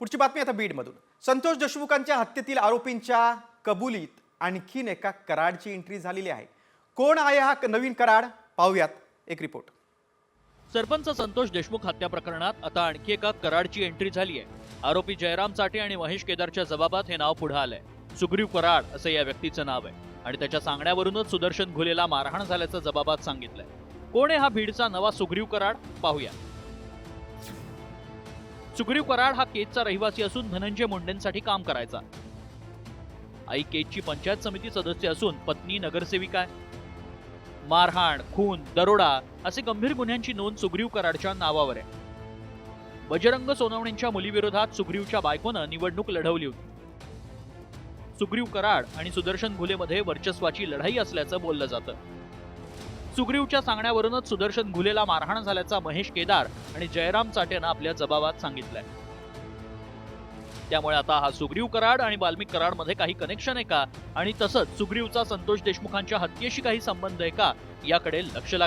पुढची बातमी आता बीडमधून. संतोष देशमुखांच्या हत्येतील आरोपींच्या कबुलीत आणखीन एका कराडची एंट्री झालेली आहे. कोण आहे हा नवीन कराड? पाहूयात एक रिपोर्ट सरपंच संतोष देशमुख हत्या प्रकरणात आता आणखी एका कराडची एंट्री झाली आहे. आरोपी जयराम चाटे आणि महेश केदारच्या जबाबात हे नाव पुढे आलंय. सुग्रीव कराड असं या व्यक्तीचं नाव आहे. आणि त्याच्या सांगण्यावरूनच सुदर्शन घुलेला मारहाण झाल्याचं जबाबात सांगितलंय. कोण आहे हा भीडचा नवा सुग्रीव कराड? पाहूया. सुग्रीव कराड हा केजचा रहिवासी असून धनंजय मुंडेंसाठी काम करायचा. आई केजची पंचायत समिती सदस्य असून पत्नी नगरसेविका आहे. मारहाण खून दरोडा असे गंभीर गुन्ह्यांची नोंद सुग्रीव कराडच्या नावावर आहे. बजरंग सोनवणेंच्या मुलीविरोधात सुग्रीवच्या बायकोनं निवडणूक लढवली होती. सुग्रीव कराड आणि सुदर्शन घुलेमध्ये वर्चस्वाची लढाई असल्याचं बोललं जातं. सुग्रीवच्या सांगण्यावरूनच सुदर्शन घुलेला मारहाण झाल्याचा महेश केदार आणि जयराम चाटेनं आपल्या जबाबात सांगितलंय. त्यामुळे आता हा सुग्रीव कराड आणि वाल्मिक कराडमध्ये काही कनेक्शन आहे का? आणि तसंच सुग्रीवचा संतोष देशमुखांच्या हत्येशी काही संबंध आहे का? याकडे लक्ष लागलं